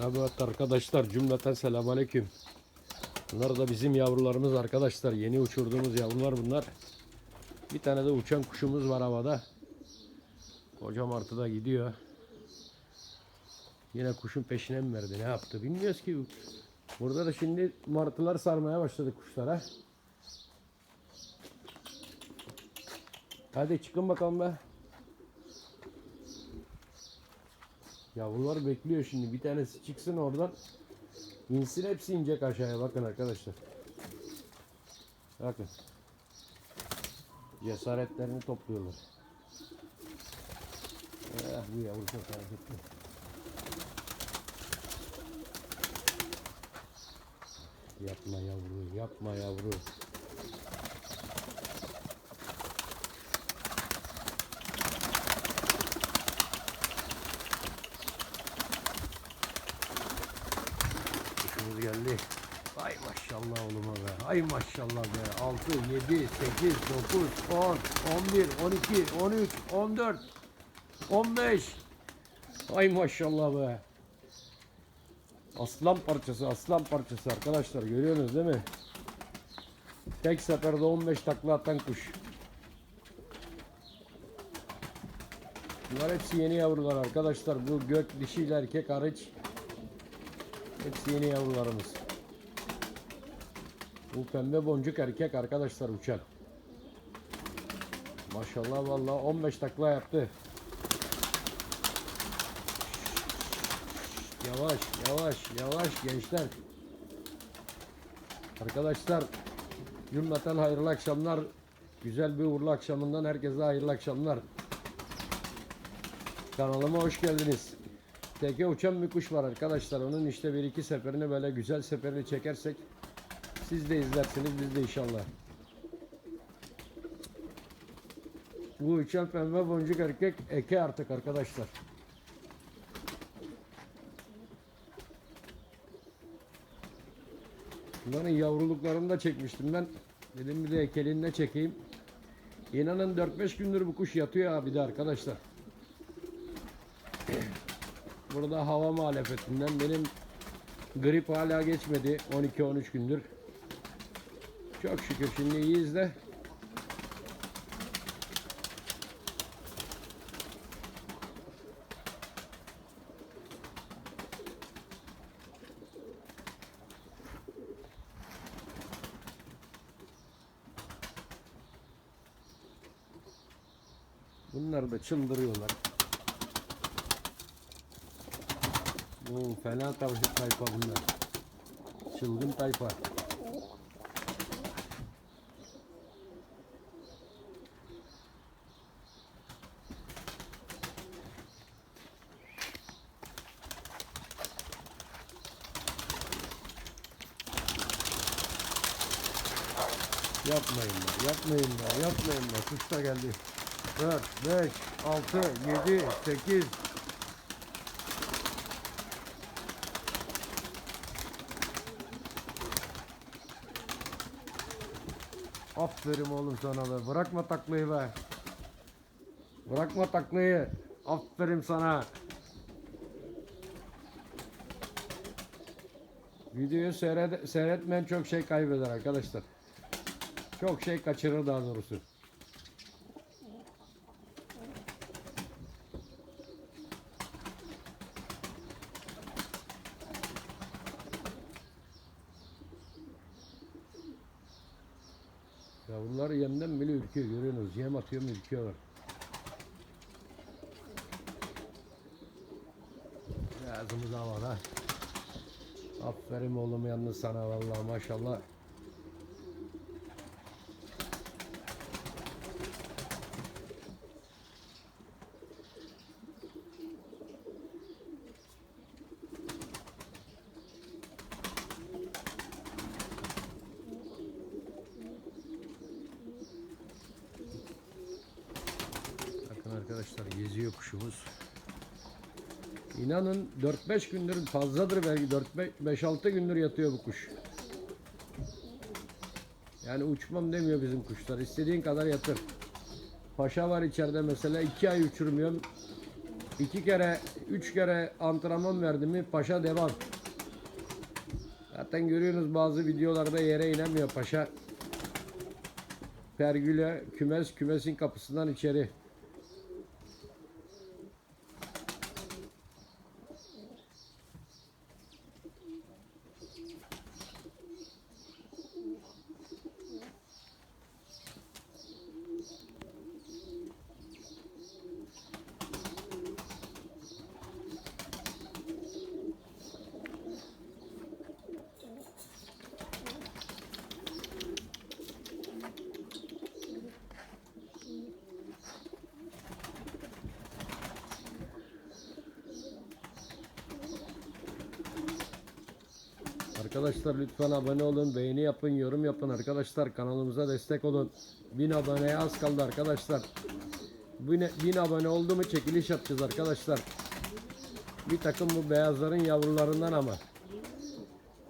Evet arkadaşlar cümleten selamünaleyküm. Bunlar da bizim yavrularımız arkadaşlar. Yeni uçurduğumuz yavrular bunlar. Bir tane de uçan kuşumuz var havada. Koca martı da gidiyor. Yine kuşun peşine mi verdi ne yaptı bilmiyoruz ki. Burada da şimdi martılar sarmaya başladı kuşlara. Hadi çıkın bakalım be. Yavrular bekliyor şimdi. Bir tanesi çıksın oradan. İnsin hepsi inecek aşağıya. Bakın arkadaşlar. Bakın. Cesaretlerini topluyorlar. Eh, bu yavru çok hareketli. Yapma yavru, yapma yavru. Kuşumuz geldi. Ay maşallah oğluma be. Ay maşallah be. 6, 7, 8, 9, 10, 11, 12, 13, 14, 15. Ay maşallah be. Aslan parçası, aslan parçası arkadaşlar. Görüyorsunuz değil mi? Tek seferde 15 takla atan kuş. Bunlar hepsi yeni yavrular arkadaşlar. Bu gök dişiyle erkek hariç Hepsi yeni yavrularımız. Bu pembe boncuk erkek arkadaşlar uçan. Maşallah vallahi 15 takla yaptı. Yavaş yavaş yavaş gençler. Arkadaşlar cümleten hayırlı akşamlar. Güzel bir uğurlu akşamından herkese hayırlı akşamlar. Kanalıma hoş geldiniz. Teke uçan bir kuş var arkadaşlar. Onun işte bir iki seferini böyle güzel seferini çekersek siz de izlersiniz biz de inşallah. Bu uçan pembe boncuk erkek eke artık arkadaşlar. Bunların yavruluklarını da çekmiştim ben. Dedim bir de ekelini de çekeyim. İnanın 4-5 gündür bu kuş yatıyor abi de arkadaşlar. Burada hava muhalefetinden benim grip hala geçmedi 12-13 gündür. Çok şükür şimdi iyiyiz de. Bunlar da çıldırıyorlar. Bu fena tavşan tayfa bunlar. Çılgın tayfa. Yapmayın da, yapmayın da, yapmayın da. Da geldi. 4, 5, 6, 7, 8, Aferin oğlum sana be. Bırakma taklayı be. Bırakma taklayı. Aferin sana. Videoyu seyret seyretmeyen çok şey kaybeder arkadaşlar. Çok şey kaçırır daha doğrusu. Ya bunlar yemden bile ürküyor görüyorsunuz. Yem atıyor mu ürküyorlar. Ağzımız havada. Aferin oğlum yalnız sana vallahi maşallah. Bakın arkadaşlar geziyor kuşumuz. İnanın 4-5 gündür fazladır belki 4-5-6 gündür yatıyor bu kuş. Yani uçmam demiyor bizim kuşlar. İstediğin kadar yatır. Paşa var içeride mesela 2 ay uçurmuyorum. iki kere, üç kere antrenman verdi mi paşa devam. Zaten görüyorsunuz bazı videolarda yere inemiyor paşa. Pergüle kümes, kümesin kapısından içeri. Arkadaşlar lütfen abone olun, beğeni yapın, yorum yapın arkadaşlar. Kanalımıza destek olun. 1000 aboneye az kaldı arkadaşlar. 1000, 1000 abone oldu mu çekiliş yapacağız arkadaşlar. Bir takım bu beyazların yavrularından ama.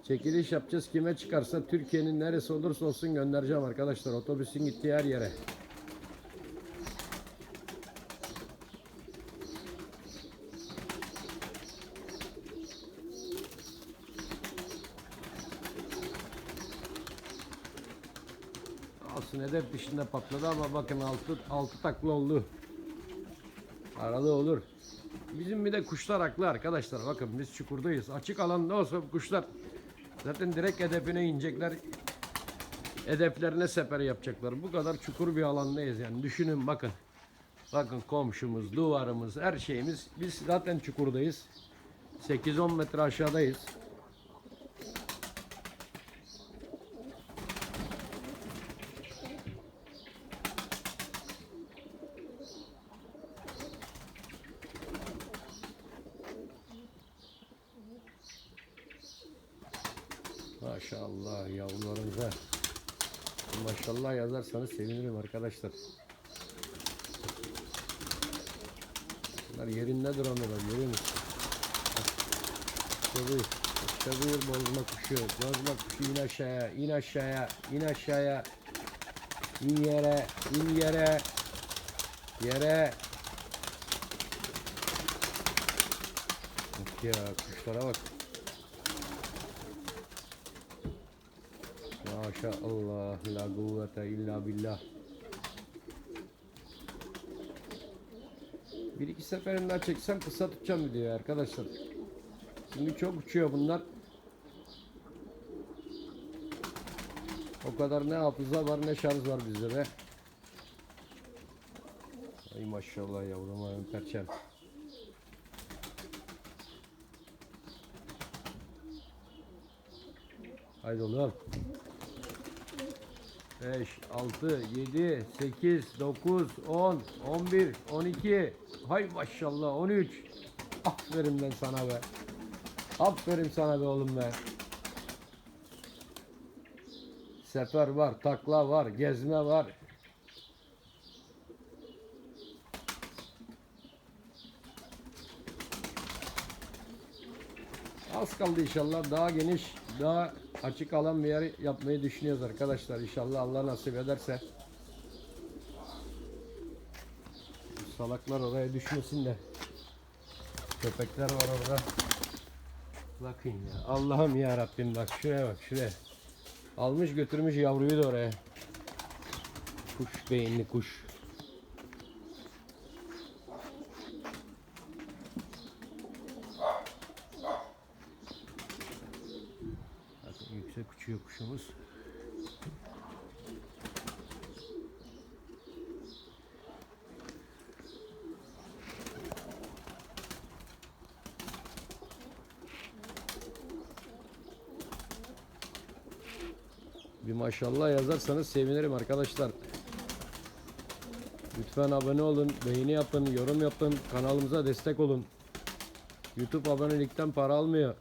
Çekiliş yapacağız. Kime çıkarsa Türkiye'nin neresi olursa olsun göndereceğim arkadaşlar. Otobüsün gittiği her yere. Olsun hedef dışında patladı ama bakın altı, altı takla oldu. Aralı olur. Bizim bir de kuşlar haklı arkadaşlar. Bakın biz çukurdayız. Açık alanda olsa kuşlar zaten direkt hedefine inecekler. Hedeflerine sefer yapacaklar. Bu kadar çukur bir alandayız yani. Düşünün bakın. Bakın komşumuz, duvarımız, her şeyimiz. Biz zaten çukurdayız. 8-10 metre aşağıdayız. Maşallah yavrularınıza. Yazarsanız sevinirim arkadaşlar. Bunlar yerinde duramıyorlar görüyor musun? İşte buyur. İşte buyur bozma kuşu. Bozma kuşu in aşağıya, in aşağıya, in aşağıya. İn yere, in yere. Yere. Bak ya kuşlara bak. Maşallah la kuvvete illa billah. Bir iki seferinden çeksem kısa tutacağım videoyu arkadaşlar. Şimdi çok uçuyor bunlar. O kadar ne hafıza var ne şarj var bizde be. Ay maşallah yavrum ayım perçem. Haydi oğlum. 5, 6, 7, 8, 9, 10, 11, 12. Hay maşallah 13. Aferin ben sana be. Aferin sana be oğlum be. Sefer var, takla var, gezme var. Az kaldı inşallah. Daha geniş, daha açık alan bir yer yapmayı düşünüyoruz arkadaşlar. İnşallah Allah nasip ederse. Salaklar oraya düşmesin de. Köpekler var orada. Bakın ya. Allah'ım ya Rabbim bak şuraya bak şuraya. Almış götürmüş yavruyu da oraya. Kuş beyinli kuş. Bakın yüksek uçuyor kuşumuz. Bir maşallah yazarsanız sevinirim arkadaşlar. Lütfen abone olun, beğeni yapın, yorum yapın, kanalımıza destek olun. YouTube abonelikten para almıyor.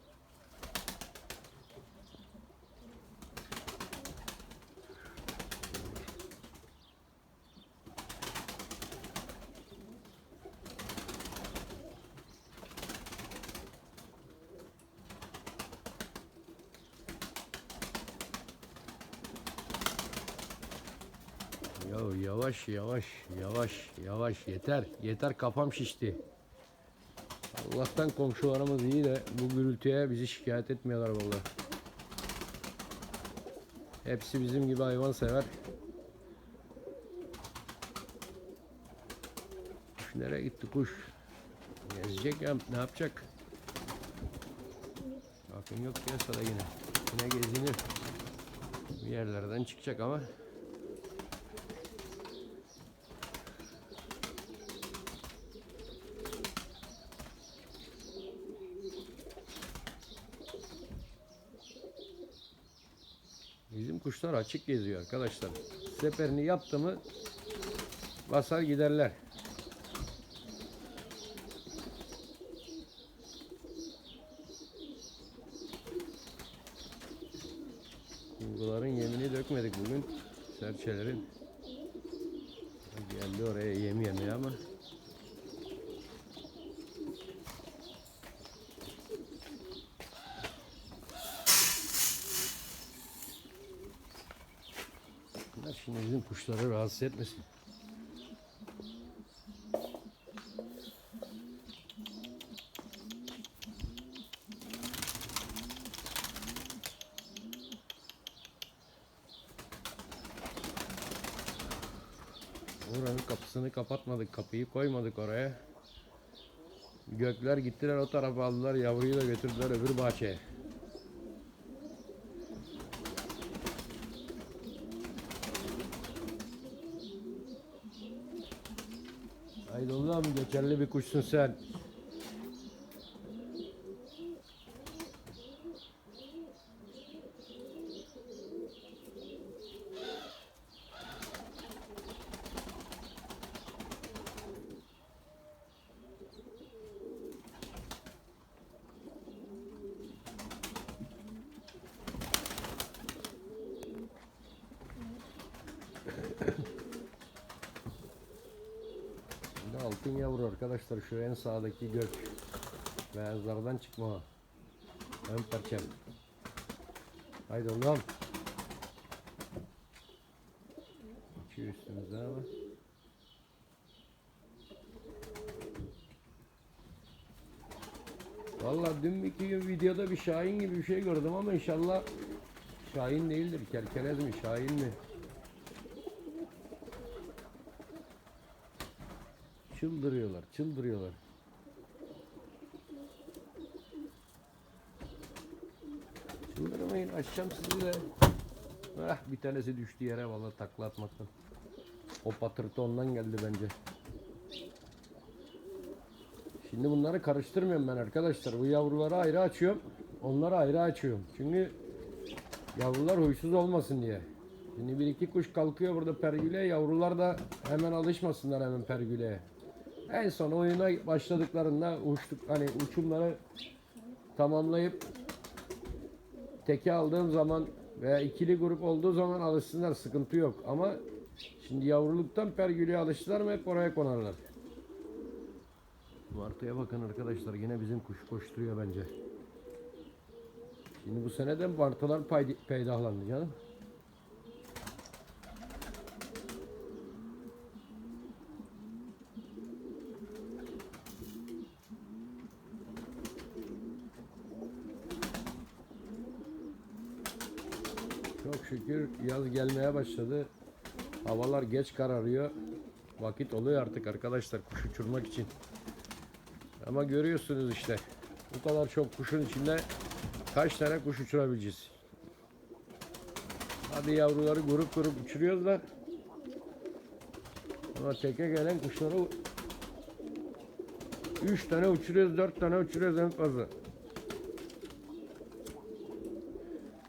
Ya yavaş yavaş yavaş yavaş yeter yeter kafam şişti. Allah'tan komşularımız iyi de bu gürültüye bizi şikayet etmiyorlar vallahi. Hepsi bizim gibi hayvan sever. Kuş nereye gitti kuş? Gezecek ya ne yapacak? Bakın yok piyasada yine. Yine gezinir. Bir yerlerden çıkacak ama. Bizim kuşlar açık geziyor arkadaşlar. Seferini yaptı mı basar giderler. Bulguların yemini dökmedik bugün. Serçelerin. Geldi oraya yem yemeye ama. Bunlar şimdi bizim kuşları rahatsız etmesin. Oranın kapısını kapatmadık, kapıyı koymadık oraya. Gökler gittiler o tarafa aldılar, yavruyu da götürdüler öbür bahçeye. Haydi geçerli bir kuşsun sen. Şimdi altın yavru arkadaşlar şu en sağdaki gök. Beyazlardan çıkma. Ön perçem. Haydi oğlum. İki üstümüzde ama. Vallahi dün iki gün videoda bir Şahin gibi bir şey gördüm ama inşallah Şahin değildir. Kerkelez mi? Şahin mi? Çıldırıyorlar, çıldırıyorlar. Çıldırmayın, açacağım sizi de. Ah, bir tanesi düştü yere vallahi takla atmaktan. O patırtı ondan geldi bence. Şimdi bunları karıştırmıyorum ben arkadaşlar. Bu yavruları ayrı açıyorum. Onları ayrı açıyorum. Çünkü yavrular huysuz olmasın diye. Şimdi bir iki kuş kalkıyor burada pergüleye. Yavrular da hemen alışmasınlar hemen pergüleye. En son oyuna başladıklarında uçtuk hani uçumları tamamlayıp teke aldığım zaman veya ikili grup olduğu zaman alışsınlar sıkıntı yok ama şimdi yavruluktan pergüleye alıştılar mı hep oraya konarlar. Martıya bakın arkadaşlar yine bizim kuş koşturuyor bence. Şimdi bu sene de martılar peydahlandı canım. Çok yaz gelmeye başladı. Havalar geç kararıyor. Vakit oluyor artık arkadaşlar kuş uçurmak için. Ama görüyorsunuz işte. Bu kadar çok kuşun içinde kaç tane kuş uçurabileceğiz? Hadi yavruları grup grup uçuruyoruz da ama teke gelen kuşları 3 tane uçuruyoruz, 4 tane uçuruyoruz en fazla.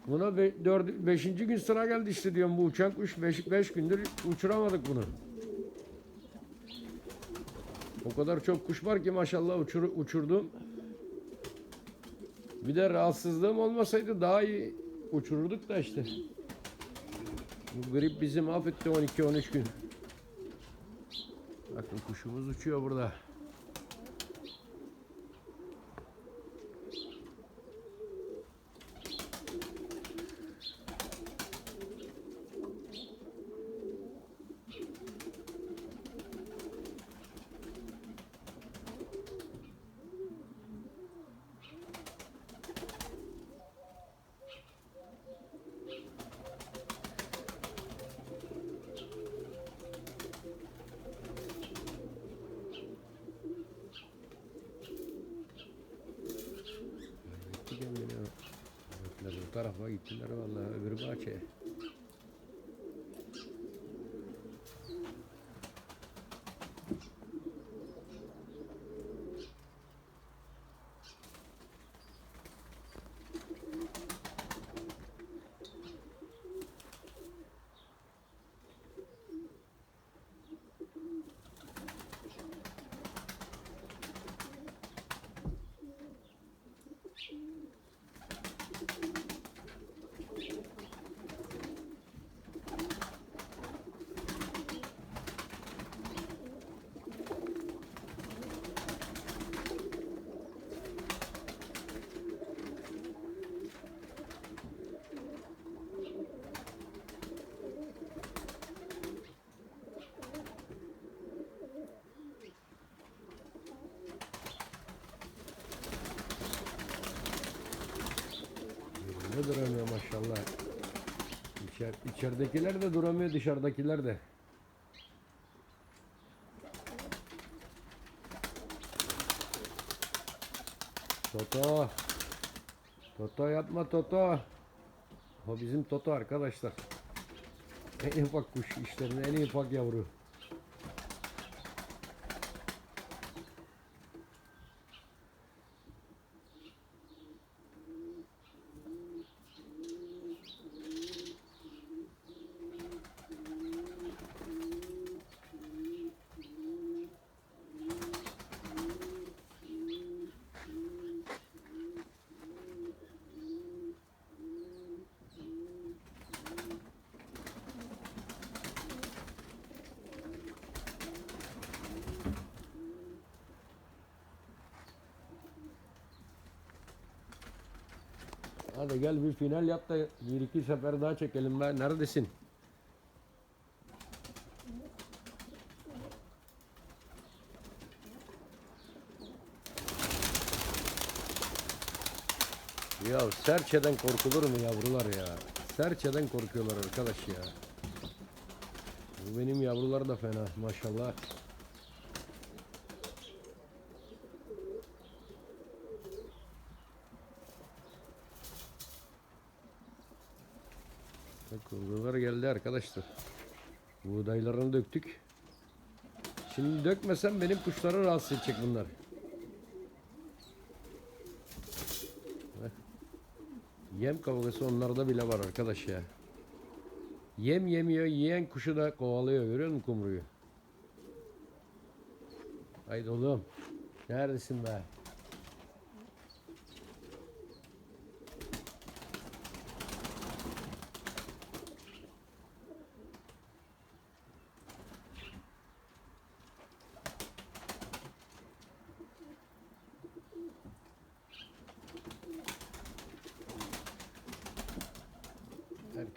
Buna 5. gün sıra geldi işte diyorum bu uçan kuş 5 gündür uçuramadık bunu. O kadar çok kuş var ki maşallah uçur, uçurdum. Bir de rahatsızlığım olmasaydı daha iyi uçururduk da işte. Bu grip bizi mahvetti 12-13 gün. Bakın kuşumuz uçuyor burada. Tarafa gittiler vallahi öbür bahçeye. Ne duramıyor maşallah. İçer, içeridekiler de duramıyor dışarıdakiler de. Toto. Toto yapma Toto. O bizim Toto arkadaşlar. En ufak kuş işlerinde en ufak yavru. Hadi gel bir final yap da bir iki sefer daha çekelim be. Neredesin? Ya serçeden korkulur mu yavrular ya? Serçeden korkuyorlar arkadaş ya. Bu benim yavrular da fena maşallah. Kuzular geldi arkadaşlar. Buğdaylarını döktük. Şimdi dökmesem benim kuşları rahatsız edecek bunlar. Yem kavgası onlarda bile var arkadaş ya. Yem yemiyor, yiyen kuşu da kovalıyor. Görüyor musun kumruyu? Haydi oğlum. Neredesin be?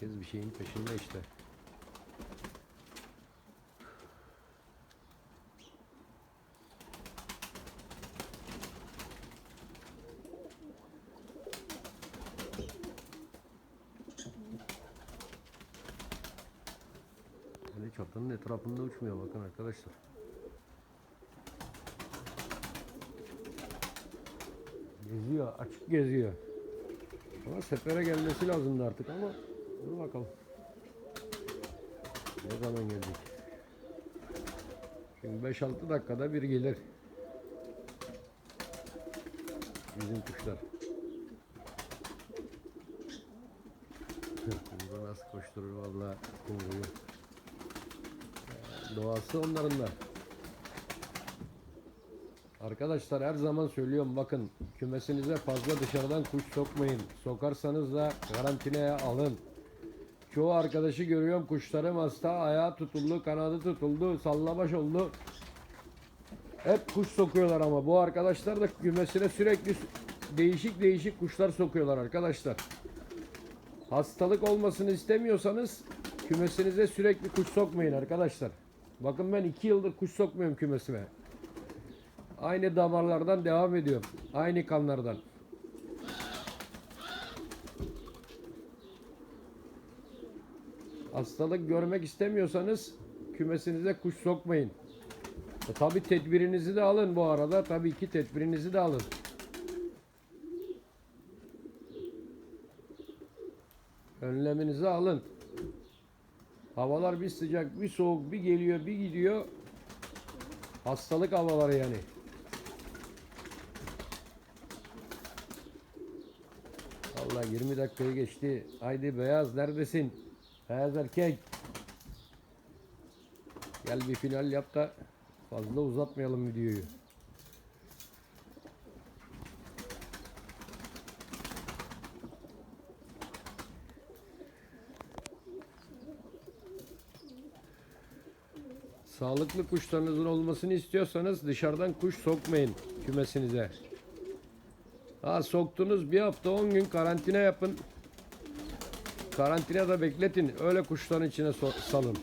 Herkes bir şeyin peşinde işte. Böyle çatının etrafında uçmuyor bakın arkadaşlar. Geziyor, açık geziyor. Ama sefere gelmesi lazımdı artık ama dur bakalım. Ne zaman gelecek? Şimdi 5-6 dakikada bir gelir. Bizim kuşlar. Burada nasıl koşturur vallahi kumruyu. Doğası onların da. Arkadaşlar her zaman söylüyorum bakın kümesinize fazla dışarıdan kuş sokmayın. Sokarsanız da karantinaya alın. Çoğu arkadaşı görüyorum kuşlarım hasta ayağı tutuldu kanadı tutuldu sallabaş oldu. Hep kuş sokuyorlar ama bu arkadaşlar da kümesine sürekli değişik değişik kuşlar sokuyorlar arkadaşlar. Hastalık olmasını istemiyorsanız kümesinize sürekli kuş sokmayın arkadaşlar. Bakın ben iki yıldır kuş sokmuyorum kümesime. Aynı damarlardan devam ediyorum. Aynı kanlardan. Hastalık görmek istemiyorsanız kümesinize kuş sokmayın. E, tabi tedbirinizi de alın bu arada. Tabii ki tedbirinizi de alın. Önleminizi alın. Havalar bir sıcak, bir soğuk, bir geliyor, bir gidiyor. Hastalık havaları yani. Vallahi 20 dakikayı geçti. Haydi beyaz neredesin? Beyaz erkek. Gel bir final yap da fazla uzatmayalım videoyu. Sağlıklı kuşlarınızın olmasını istiyorsanız dışarıdan kuş sokmayın kümesinize. Ha soktunuz bir hafta 10 gün karantina yapın. Karantinada bekletin. Öyle kuşların içine so- salın.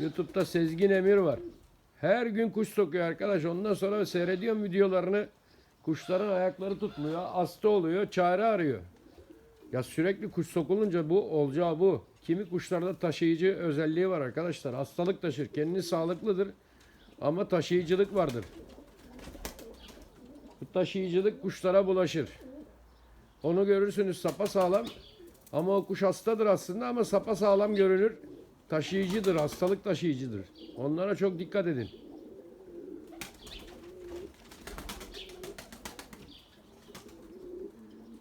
YouTube'da Sezgin Emir var. Her gün kuş sokuyor arkadaş. Ondan sonra seyrediyorum videolarını. Kuşların ayakları tutmuyor. Hasta oluyor. Çare arıyor. Ya sürekli kuş sokulunca bu olacağı bu. Kimi kuşlarda taşıyıcı özelliği var arkadaşlar. Hastalık taşır. Kendini sağlıklıdır. Ama taşıyıcılık vardır. Bu taşıyıcılık kuşlara bulaşır. Onu görürsünüz sapa sağlam. Ama o kuş hastadır aslında ama sapa sağlam görünür. Taşıyıcıdır, hastalık taşıyıcıdır. Onlara çok dikkat edin.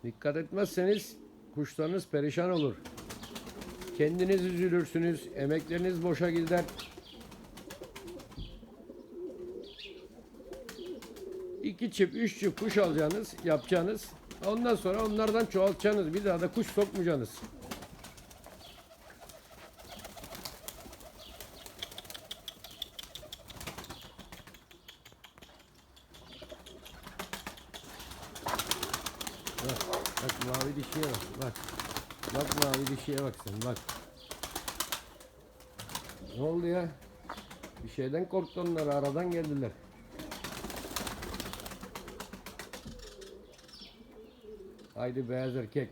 Dikkat etmezseniz kuşlarınız perişan olur. Kendiniz üzülürsünüz, emekleriniz boşa gider. İki çift, üç çift kuş alacaksınız, yapacaksınız. Ondan sonra onlardan çoğaltacaksınız. Bir daha da kuş sokmayacaksınız. Bak, bak mavi dişiye bak. Bak. Bak mavi dişiye bak sen bak. Ne oldu ya? Bir şeyden korktu onlar aradan geldiler. Haydi beyaz erkek.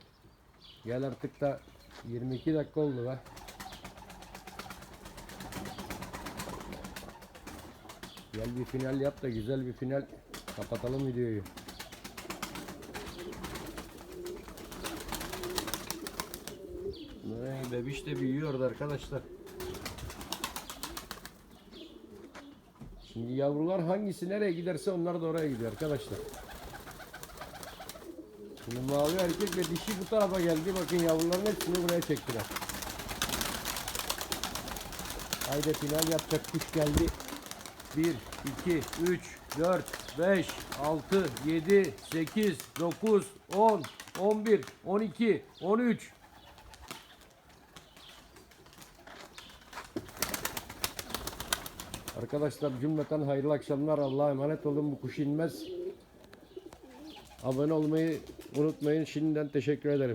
Gel artık da 22 dakika oldu be. Gel bir final yap da güzel bir final kapatalım videoyu. Bebiş de büyüyordu arkadaşlar. Şimdi yavrular hangisi nereye giderse onlar da oraya gidiyor arkadaşlar. Şimdi mavi erkek ve dişi bu tarafa geldi. Bakın yavruların hepsini buraya çektiler. Haydi final yapacak kuş geldi. 1, 2, 3, 4, 5, 6, 7, 8, 9, 10, 11, 12, 13, Arkadaşlar cümleten hayırlı akşamlar. Allah'a emanet olun. Bu kuş inmez. Abone olmayı unutmayın. Şimdiden teşekkür ederim.